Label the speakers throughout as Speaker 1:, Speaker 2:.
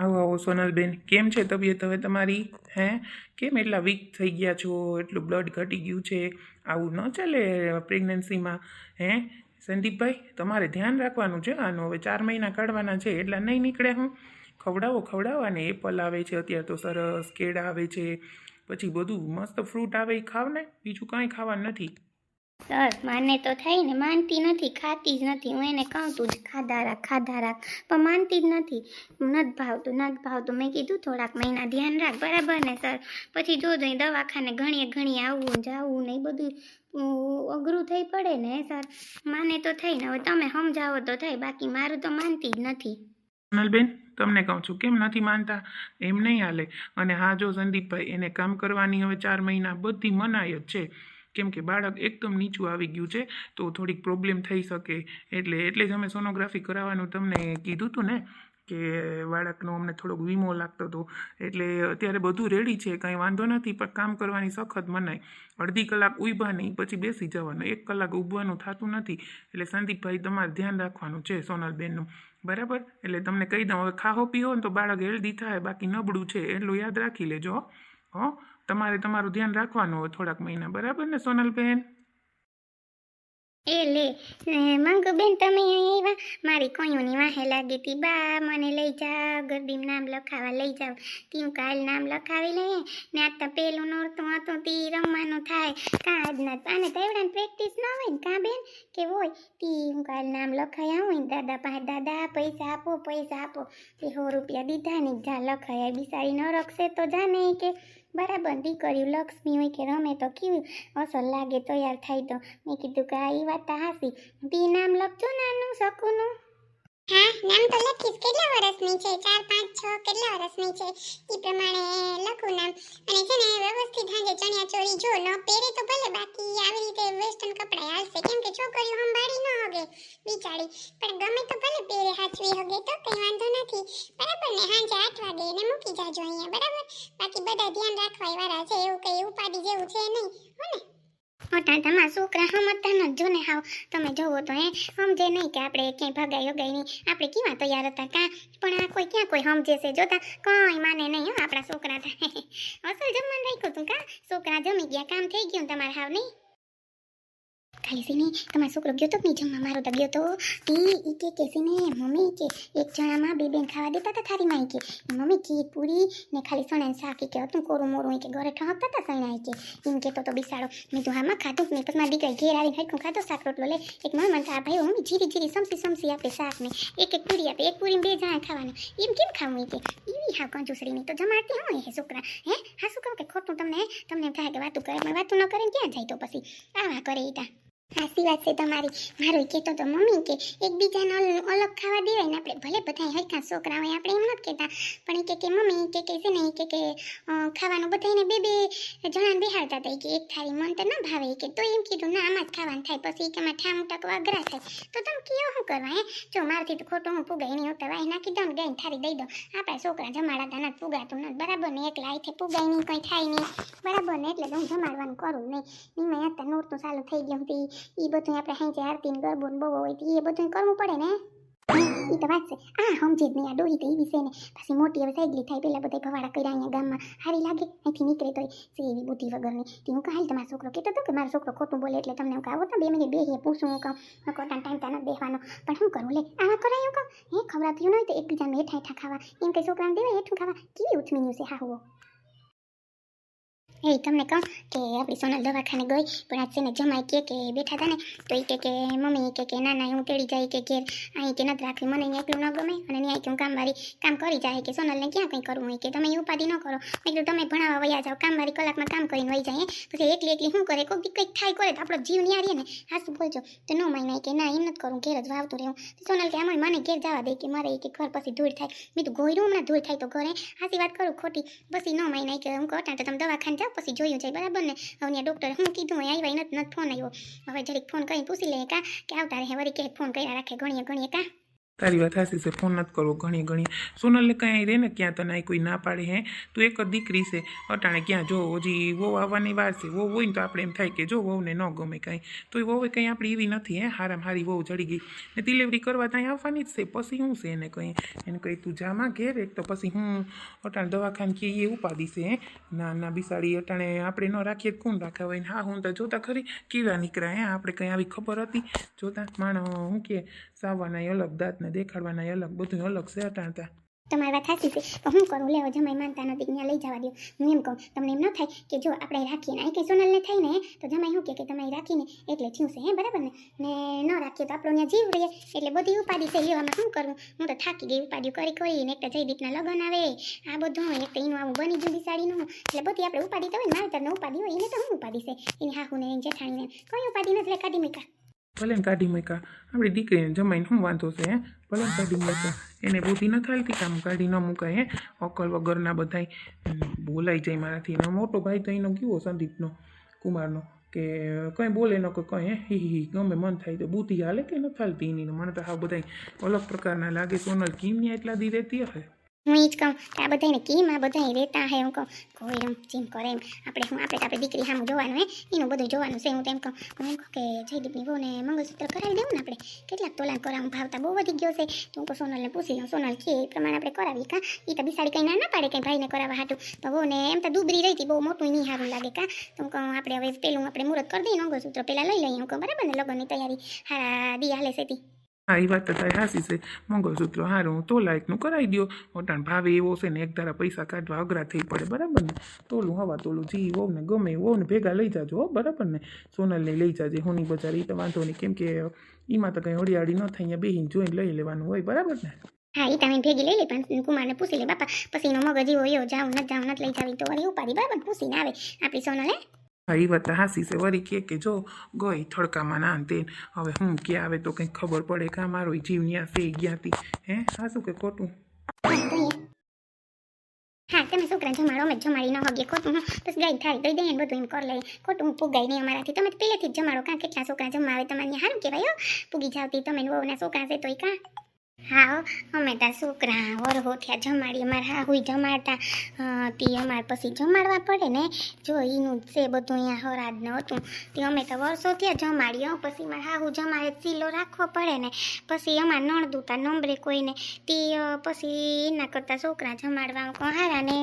Speaker 1: આવો આવો, સોનલબેન. કેમ છે તબિયત? હવે તમારી, હે? કેમ એટલા વીક થઈ ગયા છો? એટલું બ્લડ ઘટી ગયું છે? આવું ન ચાલે પ્રેગ્નન્સીમાં હે? સંદીપભાઈ, તમારે ધ્યાન રાખવાનું છે. આનું હવે ચાર મહિના કાઢવાના છે, એટલા નહીં નીકળે હું. ખવડાવો ખવડાવવાને એપલ આવે છે, અત્યારે તો સરસ કેળા આવે છે. પછી બધું મસ્ત ફ્રૂટ આવે એ ખાવ ને બીજું કાંઈ ખાવાનું નથી.
Speaker 2: સર, માને તો થઈ ને, માનતી નથી, ખાતી જ નથી. હું એને કહું તું જ, ખાધા રાખ ખાધા રાખ. પણ માનતી જ નથી. નથી ભાવતું નથી ભાવતું. મેં કીધું થોડાક મહિના ધ્યાન રાખ. બરાબર ને, સર? પછી જો દવાખાને ઘણીએ ઘણી આવવું જવું ને એ બધું અઘરું થઈ પડે ને, સર? માને તો થઈ ને. હવે તમે સમજાવો તો થાય બાકી મારું તો માનતી જ નથી.
Speaker 1: બેન તમને કહું છું, કેમ નથી માનતા? એમ નહીં હાલે. અને હા, જો સંદીપભાઈ એને કામ કરવાની હવે ચાર મહિના બધી મનાય જ છે. કેમ કે બાળક એકદમ નીચું આવી ગયું છે, તો થોડીક પ્રોબ્લેમ થઈ શકે. એટલે એટલે જ અમે સોનોગ્રાફી કરાવવાનું તમને કીધું હતું ને, કે બાળકનો અમને થોડોક વીમો લાગતો હતો. એટલે અત્યારે બધું રેડી છે, કંઈ વાંધો નથી, પણ કામ કરવાની સખત મનાય અડધી કલાક ઊભા નહીં, પછી બેસી જવાનું. એક કલાક ઊભવાનું થતું નથી. એટલે સંદીપભાઈ, તમારે ધ્યાન રાખવાનું છે, સોનલબેનનું. બરાબર? એટલે તમને કહી દઉં, હવે ખાહો પીવો ને તો બાળક હેલ્ધી થાય, બાકી નબળું છે, એટલું યાદ રાખી લેજો હો. હો તમારે તમારું ધ્યાન રાખવાનું હોય થોડાક મહિના, બરાબર ને સોનલબેન
Speaker 2: એ લે મંગુબેન તમે આવ્યા? મારી કોઈઓની વાહે લાગી હતી, બા, મને લઈ જાઓ ગરદીમ નામ લખાવા લઈ જાઓ. તીમ કાલ નામ લખાવી લઈએ, ને આ તો પેલું નોરતું હતું, તી રમવાનું થાય. કાં આજના આને તો પ્રેક્ટિસ ન હોય ને, કાં બેન? કે હોય? તીમ કાલ નામ લખાઈ હોય ને, દાદા પાસે દાદા પૈસા આપો પૈસા આપો. તે સો રૂપિયા દીધા ને, જા લખાયા બિસારી ન રખશે તો જાને કે. બરાબર કર્યું, લક્ષ્મી હોય કે રમે તો કેવું અસર લાગે? તૈયાર થાય તો. મેં કીધું કે આ એ વાત હાસી બી નામ લખજો નાનું શકુનું
Speaker 3: હા, નામ તો લખીશ. કેટલા વર્ષની છે? ચાર, પાંચ, છ, કેટલા વર્ષની છે? એ પ્રમાણે લખું નામ. અને છે ને, વ્યવસ્થિત હાજે ચણિયા ચોળી જો ન પહેરે તો ભલે બાકી આવી રીતે વેસ્ટર્ન કપડાં હાલશે. કેમ કે છોકરીઓ સંભાળી ન હગે બિચારી. પણ ગમે તો ભલે પહેરે, હાચવી હગે તો કંઈ વાંધો નથી. બરાબર ને? હાંજે આઠ વાગે એને મૂકી જાજો અહીંયા. બરાબર? બાકી બધા ધ્યાન રાખવા વાળા છે. એવું કંઈ ઉપાડી જેવું છે નહીં. હો ને?
Speaker 2: મોટા તમારા છોકરા સમજતા ન જો ને હાવ. તમે જોવો તો હે, સમજે નહીં કે આપણે ક્યાંય ભગાઈ ગઈ નહીં. આપણે કેવા તૈયાર હતા કાં? પણ આ કોઈ ક્યાં કોઈ સમજે છે, જોતા કંઈ માને નહીં હો આપણા છોકરા તો. અસલ જમવાનું રાખ્યું તું કાં? છોકરા જમી ગયા, કામ થઈ ગયું તમારે હાવ નહીં? ખાલી સીને તમારો છોકરો ગયો તો નહીં, જમવા મારો તો ગયો તો તી ઈ કે કેસીને મમ્મી, કે એક જણામાં બે બેન ખાવા દેતા હતા થારી માઈ કે. મમ્મી, ખીર પૂરી ને ખાલી સણાને શાક કે હતું, કોરું મોરું કે ઘરે ઠાંકતા હતા સણાઈ કે. એમ કહેતો તો બિસાડો. મેં તો હામાં ખાધું ને પછી મારી દીકરા ઘેર આવીને હરખું ખાતો શાક, રોટલો લે એક મમ્મી મને આ ભાઈ મમ્મી જીરી જીરી સમસી સમસી આપે શાક ને, એક એક પૂરી આપે, એક પૂરી બે જણા ખાવાનું. એમ કેમ ખાવું કે? એવી હા કંજુસરીની, તો જમાડતી હોય હે છોકરા, હે? હા શું કહું કે ખોટું તમને તમને એમ થાય કે વાતું કરે, પણ વાતું ન કરે ક્યાં જાય તો પછી? આવા કરે ઈ તા. સાચી વાત છે તમારી. મારું કહેતો તો મમ્મી કે એકબીજાને અલ- અલગ ખાવા દેવાય ને આપણે ભલે બધા હરખા છોકરા હોય, આપણે એમ નથી કહેતા. પણ એ કે મમ્મી કે કે છે ને કે કે ખાવાનું બધાને બે બે જણાને બેહાડતા હતા. કે એક થાળી મન તો ના ભાવે. કે તો એમ કીધું, ના, આમાં જ ખાવાનું થાય. પછી કે ઠામ ટકવા અઘરા થાય. તો તમે કયો શું કરવા, હે? જો મારથી તો ખોટું હું પુગાઈ નહીં હોતા વાય. નાખી દઉં ને ગઈને થાળી દઈ દઉં આપણા છોકરા જમાડાતા નથી પુગાતું નથી. બરાબર ને, એકલા અહીંથી પુગાઈ નહીં, કંઈ થાય નહીં. બરાબર ને, એટલે હું જમાડવાનું કરું નહીં. નિમય હતા નોરતું ચાલુ થઈ ગયું હતી. એ બધું આપણે હાંજે આરતી ને ગરબો બહુ હોય તો એ બધું કરવું પડે ને. એ તો વાત છે. આ સમજે જ નહીં, આ ડોહી તો એવી છે ને. પછી મોટી હવે સાયકલી થાય, પેલા બધા ભવાડા કર્યા અહીંયા ગામમાં. સારી લાગે, અહીંથી નીકળે તો છે એવી બુદ્ધિ વગરની. તે હું કાલ તમારો છોકરો કહેતો હતો કે મારો છોકરો ખોટું બોલે એટલે તમને હું કહું તો બે મિનિટ બેહીએ, પૂછું હું કહું. હું ખોટા ટાઈમ ત્યાં બેસવાનો પણ શું કરું, લે, આવા કરાયું કહું. હે, ખવડાવતું ન હોય તો એકબીજાને હેઠા હેઠા ખાવા. એમ કે છોકરાને દેવાય, હેઠું ખાવા. કેવી ઉથમીનું છે હા એ તમને કહું કે આપણી સોનલ દવાખાને ગઈ પણ આજ ને જમાઈ કે કે બેઠા હતા ને તો એ કે કે મમ્મી કે કે ના ના હું તેડી જાય કે ઘેર અહીં કે નથી રાખવી મને અહીંયા એકલું ન ગમે અને ત્યાં કે હું કામવાળી કામ કરી જાય કે સોનલને ક્યાં કંઈ કરવું હોય કે તમે એ ઉપાધિ ન કરો કીધું તમે ભણાવવા વયા જાઓ કામવાળી કલાકમાં કામ કરીને વહી જાય પછી એકલી એકલી શું કરે કોઈ કંઈક થાય કરે તો આપણો જીવ નિહાળીએ ને હાસું બોલજો તો ન માય કે ના એમ નથી કરું ઘેર જ વાવતું રહેવું તો સોનલ કે આમાં મને ઘેર જવા દે કે મારે કે ઘર પછી ધૂળ થાય મેં તો ગોયરું હમણાં ધૂળ થાય તો ઘરે હાસી વાત કરું ખોટી પછી ન માય કે હું કહું તો તમે દવાખાને જાઓ પછી જોયું જાય બરાબર ને? હવે ડૉક્ટરે હું કીધું? હોય આવ્યા નથી ફોન આવ્યો હવે જરીક ફોન કરીને પૂછી લઈએ કા? કે આવતા રહે, વળી કે ફોન કર્યા રાખે? ઘણીએ ઘણીએ કા?
Speaker 1: તારી વાત હાસી છે ફોન નથી કરવો, ઘણી ઘણી. સોનલને કાંઈ રહે ને ક્યાં તને અહીં કોઈ ના પાડે હે? તું એક જ દીકરી છે, અટાણે ક્યાં જો, હજી વહુ આવવાની વાર છે, વહુ હોય ને તો આપણે એમ થાય કે જો વહુને ન ગમે કાંઈ. તો એ વહુ કંઈ આપણી એવી નથી હે, હારામ હારી વહુ ચડી ગઈ. ને ડિલિવરી કરવા ત્યાં આવવાની જ છે, પછી શું છે એને કંઈ? એને કંઈ તું જામાં ઘેર એક તો પછી હું અટાણે દવાખાને કે એ ઉપાદી છે હે? ના ના, બિસાડી, અટાણે આપણે ન રાખીએ તો કોણ રાખે? હોય ને હા, હું તો જોતા ખરી કેવા નીકળ્યા હે, આપણે કંઈ આવી ખબર હતી? જોતા માણસ શું કે સાવવાના અલગ દાંતને દેખાડવાના અલગ બધું અલગ છે અટાણતા
Speaker 2: તમારી વાત સાચી છે. તો હું કરું? લેવો જમાઈ માનતા નથી, ત્યાં લઈ જવા દો હું એમ કહું, તમને એમ ન થાય કે જો આપણે રાખીએ ને કે સોનલને થાય ને, તો જમાઈ શું કે તમે રાખીને એટલે થયું હે, બરાબર ને? ને ન રાખીએ તો આપણો ત્યાં જીવ રહીએ. એટલે બધી ઉપાધિ છે લેવામાં શું કરવું હું તો થાકી ગઈ ઉપાધિ કરી કરીને એક તો જયદીપના લગ્ન આવે, આ બધું એક તો એનું આવું બની જુદી સાડીનું. એટલે બધી આપણે ઉપાધિ તો હોય ને મારે ઉપાધિ હોય, એને તો હું ઉપાધિ છે? એની હાહુને જેઠાણીને કોઈ ઉપાધિ નથી કાઢી મૂકા
Speaker 1: ભલે કાઢી મૂક્યા. આપણી દીકરીને જમાઈને શું વાંધો છે, હે? ભલે કાઢી મૂક્યા. એને બુદ્ધિ ન થાલતી કામ કાઢી ન મૂકાય, હે? અકલ વગરના બધાય બોલાઈ જાય મારાથી. એનો મોટો ભાઈ તો એનો કેવો સંદીપનો, કુમારનો, કે કંઈ બોલે ન કે કંઈ, હે? હી હી ગમે મન થાય તો બુદ્ધિ હાલે કે ન થાલતી એની? મને તો હા બધાય અલગ પ્રકારના લાગે સોનલ કિમની એટલા દી રહેતી હશે?
Speaker 2: હું એ જ કહું કે આ બધાને કેમ આ બધા રહેતા હે હું કહું કોઈ એમ જેમ કરે એમ આપણે હું આપણે તો આપણી દીકરી સામું જોવાનું હે એનું બધું જોવાનું છે હું તો એમ કહું હું એમ કહું કે જયદીપની વહુને મંગળસૂત્ર કરાવી દેવું ને આપણે કેટલાક તોલાન કરાવું ભાવતા બહુ વધી ગયો છે તો હું કહું સોનલને પૂછી લઉં સોનલ કે એ પ્રમાણે આપણે કરાવી કા એ તો બિસાડી કંઈ ના ના પાડે કંઈ ભાઈને કરાવવા હાટું તો વહુને એમ તો દુબરી રહી હતી બહુ મોટું નહીં સારું લાગે કા તો હું કહું આપણે હવે પેલું આપણે મુહૂર્ત કરી દઈએ મંગળસૂત્ર પહેલાં લઈ લઈએ હું કહું બરાબર ને લગ્નની તૈયારી હારા દી હાલે છે તી
Speaker 1: હા એ વાત તો તારી હાસી છે. મંગળસૂત્ર હારું તો લાયકનું કરાવી દો મોટાણ ભાવે એવો છે ને એક ધારા પૈસા કાઢવા અઘરા થઈ પડે, બરાબર ને? તોલું હવા તોલું જી વહુ ને ગમે વહુ ને ભેગા લઈ જાજો, હો, બરાબર ને? સોનલને લઈ જાજે, હોની બજાર એ તો વાંધો નહીં, કેમ કે એમાં તો કંઈ હળિયાળી ન થાય, અહીંયા બેહીને જોઈને લઈ લેવાનું હોય, બરાબર ને?
Speaker 2: હા એ તમે ભેગી લઈ લે, પણ કુમારને પૂછી લે, બાપા, પછી એનો મગજ એવો એવો, જાઉં નથી જાઉં, નથી લઈ જાવી, તો વળી ઉપાડી, બરાબર પૂછીને આવે આપણી સોનલ. હે
Speaker 1: એ વાત હાસી વળી કે કે જો ગઈ થડકામાં ના તે હવે હું કે આવે તો કંઈક ખબર પડે કે મારો જીવ ન્યા છે ગ્યાતી હે હા શું કે ખોટું
Speaker 2: હા તમે છોકરા જમાડો અમે જમાડી ન હગીએ ખોટું હું બસ ગાય થાય દઈ એને બધું એમ કર લઈએ ખોટું હું પુગાઈ નહીં અમારાથી તમે તો પહેલેથી જ જમાડો કાં કેટલા છોકરા જમાવે તમારી સારું કહેવાય પૂગી જાવતી તમે વહુના છોકરા છે તોય કાં હા અમે ત્યાં છોકરા વરહો થયા જમાડી, અમારે હા હુઈ જમાડતા. તી અમારે પછી જમાડવા પડે ને? જો એનું છે બધું અહીંયા હરાજનું હતું. તે અમે તો વર્ષો થયા જમાડી હો, પછી મારે હાહુ જમાડે ચીલો રાખવો પડે ને? પછી અમારે નણદું તા નંબરે કોઈને, તે પછી એના કરતાં છોકરા જમાડવા કહું, હારા ને?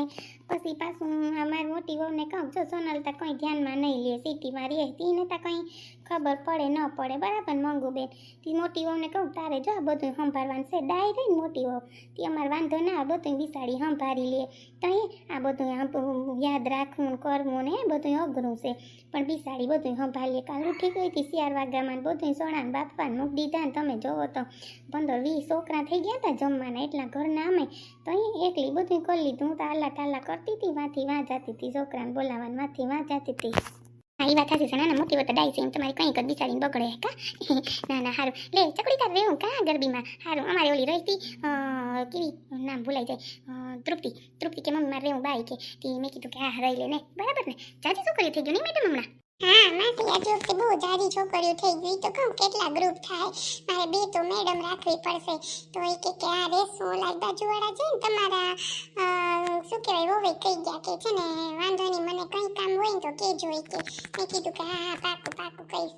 Speaker 2: પછી પાછું અમારી મોટી વહુને કહું, જો સોનલ તા કંઈ ધ્યાનમાં નહીં લે સિટીમાં રહે તા કંઈ ખબર પડે, ન પડે. બરાબર, મંગુ બેન. તી મોટી વહુને કહું, તારે જો બધું સંભાળવાનું છે. ડાય રહી મોટી વહુ તે અમારે વાંધો ના, આ બધું બિસાડી સંભાળી લે. તો આ બધું યાદ રાખવું કરવું ને બધું અઘરું છે. પણ બિસાડી બધું સંભાળીએ કાલ ઉઠી ગઈ હતી શિયાર વાગ્યામાં ને બધું સોણાને બાપાને મૂકી દીધા ને તમે જોવો તો. પંદર વીસ છોકરા થઈ ગયા હતા જમવાના એટલા ઘરના અમે. તો અહીં એકલી બધું કરી લીધું. હું તો આલા ટાલા કરતી હતી વાંથી વાં હતી છોકરાને બોલાવવાની વાંથી વાં જતી હતી હા એ વાત સાચી છે ના ના મોટી વાત ડાય છે, એમ તમારી કંઈક જ બિચારીને બગડે, કા? ના ના સારું લે ચકડી તાર રહેવું કા, ગરબીમાં? સારું અમારે ઓલી રહી કેવી, નામ ભૂલાઈ જાય. તૃપ્તિ તૃપ્તિ કે મમ્મી, મારે રહેવું બાઈ કે. મેં કીધું કે, હા, રહી લે ને. બરાબર ને? જાજી છોકરીઓ થઈ ગયું નહીં, મેડમ, હમણાં?
Speaker 3: હા માસી વખતે બહુ જાજી છોકરીઓ થઈ ગઈ. તો કહું કેટલા ગ્રુપ થાય? મારે બે તો મેડમ રાખવી પડશે. તો એ કે આ રેસો ઓલા બાજુવાળા છે ને, તમારા શું કહેવાય વોવે કહી ગયા કે છે ને, વાંધો નહીં, મને કંઈ કામ હોય ને તો કહેજો એ કે. મેં કીધું કે હા હા, પાકું પાકું કહીશ.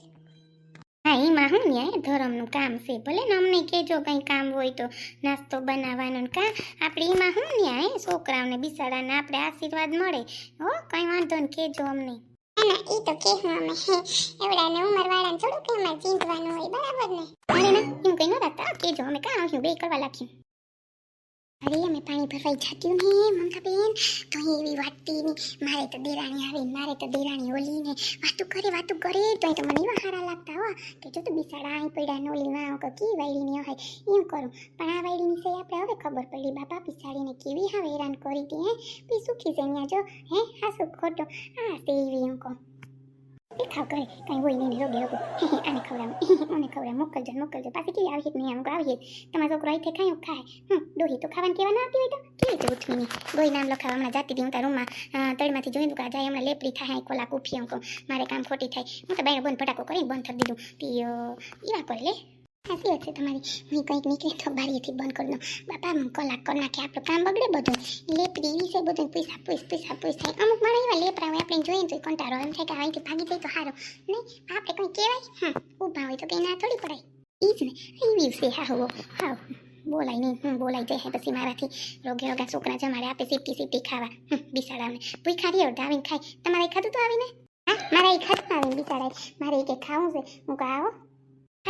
Speaker 2: હા, એમાં હું ન્યાય ધરમનું કામ છે. ભલે ને અમને કહેજો કંઈ કામ હોય તો નાસ્તો બનાવવાનો કા. આપણે એમાં હું ન્યાય છોકરાઓને બિસાડાને આપણે આશીર્વાદ મળે. હો, કંઈ વાંધો ને કહેજો અમને.
Speaker 3: ના ના એ તો કહેવું અમે હે વાળા ને થોડું કે અમારે ચીંધવાનું હોય, બરાબર ને?
Speaker 2: અરે ના એમ કઈ ન રાખતા. જો અમે કાં આવ્યું બે કરવા લાગ્યું. અરે, અમે પાણી ભરવાઈ જતું ને મંગાબેન. તો એવી વાટતી ની મારે તો દેરાણી આવે, મારે તો દેરાણી ઓલી ને વાતું કરે વાતું કરે. તો તો મને એવા સારા લાગતા, હો. કે જો તો બિસાડા અહીં પડ્યા નોલી માં કે કી વાયડીની હોય એમ કરું. પણ આ વાયડીની છે આપણે હવે ખબર પડી. બાપા પિસાડીને કેવી હવે હેરાન કરી હતી, હે. બી સુખી છે અહીંયા જો, હે હા શું ખોટો. આ તે એવી એમ કહું. દેખાવ કરે, કંઈ હોય નહીં, રોગે રોગે. આને ખવડાવું મને ખવડાવ. મોકલજો મોકલજો. પાસે કે આવી નહીં આમ આવી તમારો છોકરો અહીંથી ખાય ખાય. હમ દોહી તો ખાવાનું કેવા ના આવતી હોય તો કેવી રીતે ઉઠવીની ગોઈ નામ લખાવ, હમણાં જાતી હતી હું રૂમમાં. તળમાંથી જોઈ દુકા જાય, હમણાં લેપડી થાય કોલા કુફી અંકો મારે કામ ખોટી થાય. હું તો બાયણે બંધ ફટાકો કરીને બંધ કરી દીધું. પીઓ એવા કરે લે. સાચી હશે તમારી. હું કંઈક નીકળે તો બારીએથી બંધ કરી દઉં. બાપા કલાક કરી નાખે આપણું કામ બગડે બધું. લેપ દેવી છે બધું પૈસા પૂછ પૈસા પૂછ થાય. અમુક માણસ એવા લેપરા હોય, આપણે જોઈએ તો કંટાળો એમ થાય કે અહીંથી ભાગી જાય તો સારું. નહીં આપણે કંઈ કહેવાય? હા ઊભા હોય તો કંઈ ના થોડી પડાય. એ જ ને એવી વિશે હા, હો. હા, બોલાય નહીં. હું બોલાઈ જાય પછી મારાથી. રોગે રોગા છોકરા મારે આપે સીટી સીટી ખાવા. બિસાડાને ખાધી અડધા આવીને ખાય. તમારે ખાધું તો આવીને? હા, મારા એ ખાધું આવીને બિસાડાય. મારે એક ખાવું છે? હું કહું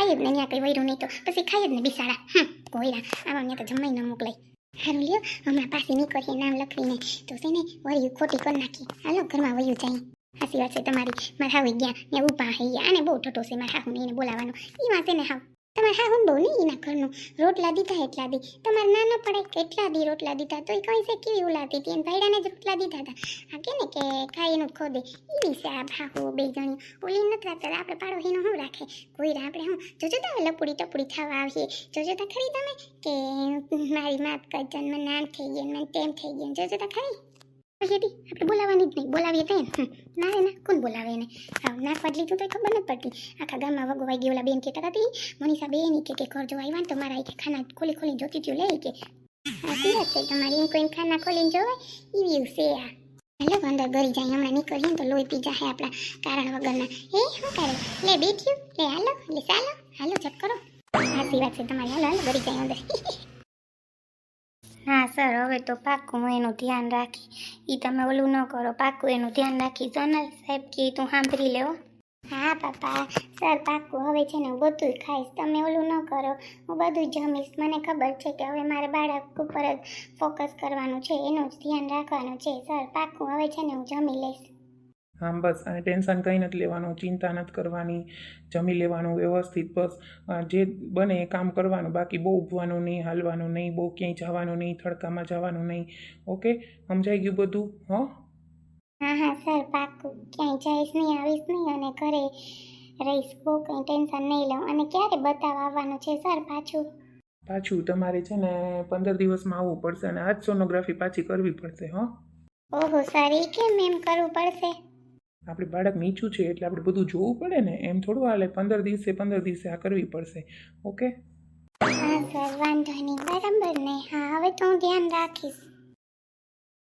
Speaker 2: ખાઈ જ ને કંઈ વૈરું નહીં તો પછી ખાઈ જ ને બિસાડા. હમ કોયરા આવા ત્યાં તો જમાઈ ન મોકલાય. હારું લ્યો, હમણાં પાછી નીકળીએ નામ લખીને તો છે ને વળ્યું ખોટી કરી નાખી. હાલો, ઘરમાં વયું જાય. હાસી વાત છે તમારી. મારા હાવી ગયા ને ઊભા હઈ ગયા આને બહુ ઠઠો છે, મારા હાહુ એને બોલાવાનો એ વાત એને હાવ. તમારે હા હું નહીં એના ઘરનું. રોટલા દીધા એટલા દી. તમારે ના પડે કેટલા દી રોટલા દીધા. તો એ કઈ છે, કેવી ઉલાતી હતી? એને ભાઈડાને જ રોટલા દીધા હતા. આ કે ને કે ખાઈ એનું ખોદે. એ છે આ ભાહુ બે જણી ઓલી નથી રાખતા. આપણે પાડોહીનું શું રાખે? કોઈ આપણે હું? જોજો તો હવે લપુડી ટપુડી થવા આવીએ. જોજો તો ખરી તમે? કે મારી માત કરજો મને નામ થઈ ગયું મને તેમ થઈ ગયું જોજો તો ખરી. પછી આપણે બોલાવવાની જ નહીં. બોલાવીએ તે ના રે, ના. કોણ બોલાવે એને? નાખવા જ તો ખબર નથી પડતી. આખા ગામમાં વગવાઈ ગઈ ઓલા બેન કહેતા હતી મનીષા બેન કે કે ઘર જોવા આવ્યા ને તો મારા કે ખાના ખોલી ખોલી જોતી થયું લે કે છે? તમારી એમ કોઈ ખાના ખોલીને જોવાય એવી છે આ. હાલો અંદર ગરી જાય હમણાં નીકળીએ ને તો લોહી પી જાય આપણા કારણ વગરના. એ શું કરે? લે બેઠ્યું લે, હાલો. લે, ચાલો. હાલો ચેક કરો. સાચી વાત છે તમારી. હાલો હાલો ગરી જાય અંદર. સર હવે તો પાક્કું એનું ધ્યાન રાખી એ તમે ઓલું ન કરો પાક્કું એનું ધ્યાન રાખી સોનલ સાહેબ કે તું સાંભળી લેવો હા પાપા સર પાક્કું હવે છે ને હું બધું ખાઈશ તમે ઓલું ન કરો હું બધું જમીશ મને ખબર છે કે હવે મારે બાળક ઉપર જ ફોકસ કરવાનું છે એનું જ ધ્યાન રાખવાનું છે સર પાક્કું હવે છે ને હું જમી લઈશ
Speaker 1: આમ બસ અને ટેન્શન કંઈ નથી લેવાનું ચિંતા નથી કરવાની જમી લેવાનું વ્યવસ્થિત બસ. જે બને એ કામ કરવાનું બાકી બહુ ઊભવાનું નહીં હાલવાનું નહીં બહુ ક્યાંય જવાનું નહીં થડકામાં જવાનું નહીં. ઓકે? સમજાઈ ગયું બધું? હ?
Speaker 2: હા હા સર પાક્કું. ક્યાંય જઈશ નહીં આવીશ નહીં અને ઘરે રહીશ. બહુ કંઈ ટેન્શન નહીં લઉં. અને ક્યારે બતાવવા આવવાનું છે સર પાછું?
Speaker 1: પાછું તમારે છે ને પંદર દિવસમાં આવવું પડશે અને આજ સોનોગ્રાફી પાછી કરવી પડશે હો.
Speaker 2: ઓહો સર એ કેમ એમ કરવું પડશે?
Speaker 1: આપણે બાળક નીચું છે એટલે આપણે બધું જોવું પડે ને, એમ થોડું હાલે. પંદર દિવસે પંદર દિવસે આ કરવી પડશે. ઓકે?
Speaker 2: હા, સર, વાંધો નહીં. બરાબર ને. હા, હવે તો હું ધ્યાન રાખીશ.